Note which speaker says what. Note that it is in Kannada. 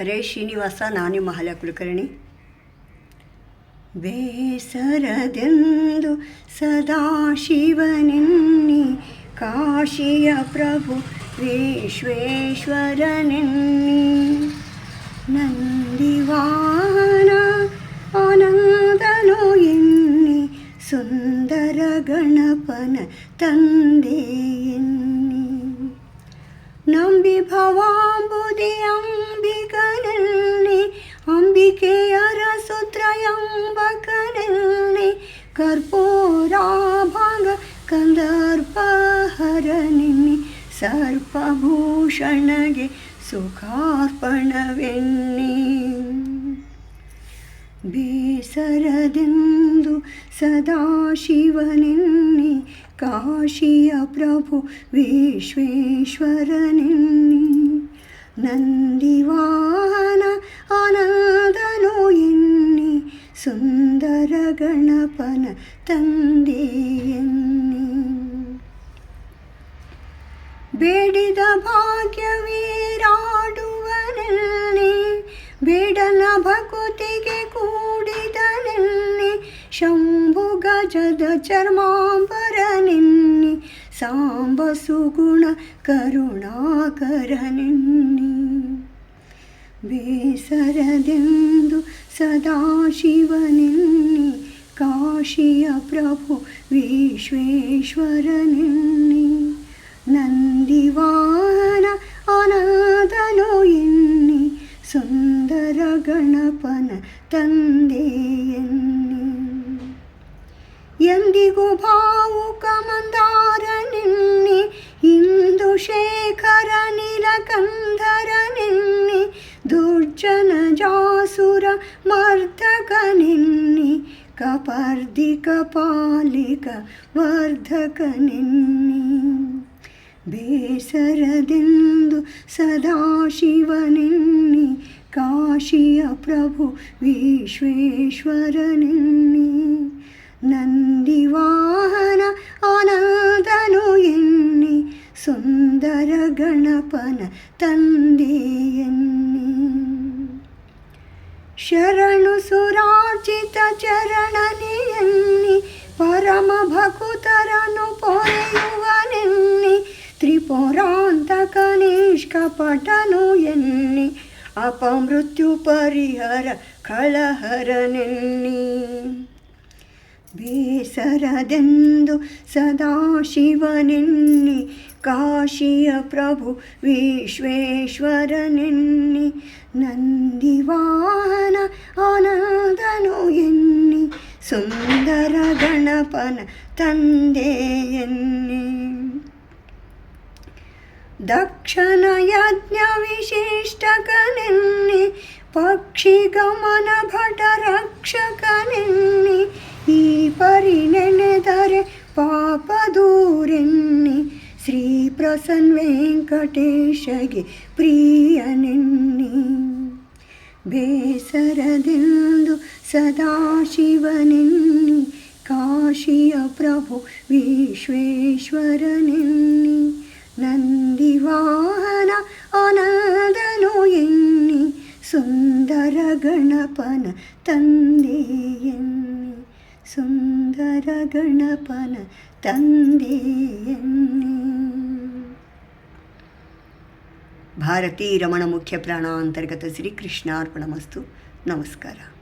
Speaker 1: ಹರೇ ಶ್ರೀನಿವಾಸ, ನಾನು ಮಹಾಲ ಕುಲಕರ್ಣಿ. ಬೇಸರದೆಂದು ಸದಾಶಿವನೆನ್ನಿ ಕಾಶಿಯ ಪ್ರಭು ವಿಶ್ವೇಶ್ವರನೆನ್ನಿ. ನಂದಿವಾನ ಆನಂದನು ಎನ್ನಿ, ಸುಂದರ ಗಣಪನ ತಂದೆ ಎನ್ನಿ. ನಂಬಿ ಭವಾಂಬುದಿ ಅಂಬಿಕನಲ್ಲಿ ಭಾಗ ಕಂದರ್ಪಹರ ನಿನ್ನಿ ಸರ್ಪಭೂಷಣಗೆ ಸುಖಾರ್ಪಣವೆನ್ನಿ. ಬೇಸರದೆಂದು ಸದಾಶಿವನೆನ್ನಿ ಕಾಶಿಯ ಪ್ರಭು ವಿಶ್ವೇಶ್ವರನೆನ್ನಿ. ನಂದಿವಾಹನ ಗಣಪನ ತಂದೆ ಎನ್ನಿ. ಬೇಡಿದ ಭಾಗ್ಯವೀರಾಡುವನೆನ್ನಿ ಬೇಡನ ಭಕುತಿಗೆ ಕೂಡಿದನಲ್ಲಿ ಶಂಭು ಗಜದ ಚರ್ಮಾಂಬರ ನಿನ್ನಿ, ಸಾಂಬ ಸುಗುಣ ಕರುಣಾಕರನೆನ್ನಿ ಬೇಸರದೆಂದು ಸದಾಶಿವನೆನ್ನಿ ಕಾಶಿಯ ಪ್ರಭು ವಿಶ್ವೇಶ್ವರನೆನ್ನಿ ನಂದಿವಾಹನ ಅನಾದನು ಎನ್ನಿ ಸುಂದರ ಗಣಪನ ತಂದೆ ಎನ್ನಿ ಎಂದಿಗೂ ಭಾವುಕ ಮಂದಾರನೆನ್ನಿ ಇಂದು ಶೇಖರ ನೀಲಕಂಧರನೆನ್ನಿ ದುರ್ಜನ ಜಾಸುರ ಮರ್ದಕನೆನ್ನಿ ವರ್ಧಕ ಪಾಲಿಕ ವರ್ಧಕನೆನ್ನಿ ಬೇಸರದೆಂದು ಸದಾಶಿವನೆನ್ನಿ ಕಾಶಿಯ ಪ್ರಭು ವಿಶ್ವೇಶ್ವರನೆನ್ನಿ ನಂದಿವಾಹನ ಆನಂದನು ಎನ್ನಿ, ಸುಂದರ ಗಣಪನ ತಂದೆ ಎನ್ನಿ. ಶರಣು ಸುರಾರ್ಜಿತ ಚರಣನೆಯನ್ನಿ ಪರಮ ಭಕುತರನು ಪೊರೆಯುವನೆನ್ನಿ ತ್ರಿಪುರಾಂತಕ ನಿಷ್ಕಪಟನು ಎನ್ನಿ ಅಪಮೃತ್ಯು ಪರಿಹರ ಕಳಹರನೆನ್ನಿ ಬೇಸರದೆಂದು ಸದಾಶಿವನೆನ್ನಿ ಕಾಶಿಯ ಪ್ರಭು ವಿಶ್ವೇಶ್ವರನೆನ್ನಿ, ನಂದಿವಾಹನ ಆನಂದನು ಎನ್ನಿ, ಸುಂದರ ಗಣಪನ ತಂದೆ ಎನ್ನಿ. ದಕ್ಷನ ಯಜ್ಞ ವಿಶಿಷ್ಟಕನೆನ್ನಿ, ಪಕ್ಷಿ ಗಮನ ಭಟ ರಕ್ಷಕನೆನ್ನಿ ಶ್ರೀ ಪ್ರಿಯ ನಿನ್ನಿ. ಪ್ರಿಯನೆನ್ನಿ ಸದಾ ಸದಾಶಿವನೆನ್ನಿ ಕಾಶಿಯ ಪ್ರಭು ವಿಶ್ವೇಶ್ವರನೆನ್ನಿ ನಂದಿವಾಹನ ಆನಂದನು ಎನ್ನಿ, ಸುಂದರ ಗಣಪನ ತಂದೆ ಎನ್ನಿ. ಸುಂದರ ಗಣಪನ ತಂದೆ ಎನ್ನಿ. భారతీ రమణ ముఖ్య ప్రాణాంతర్గత శ్రీకృష్ణార్పణమస్తు నమస్కారం.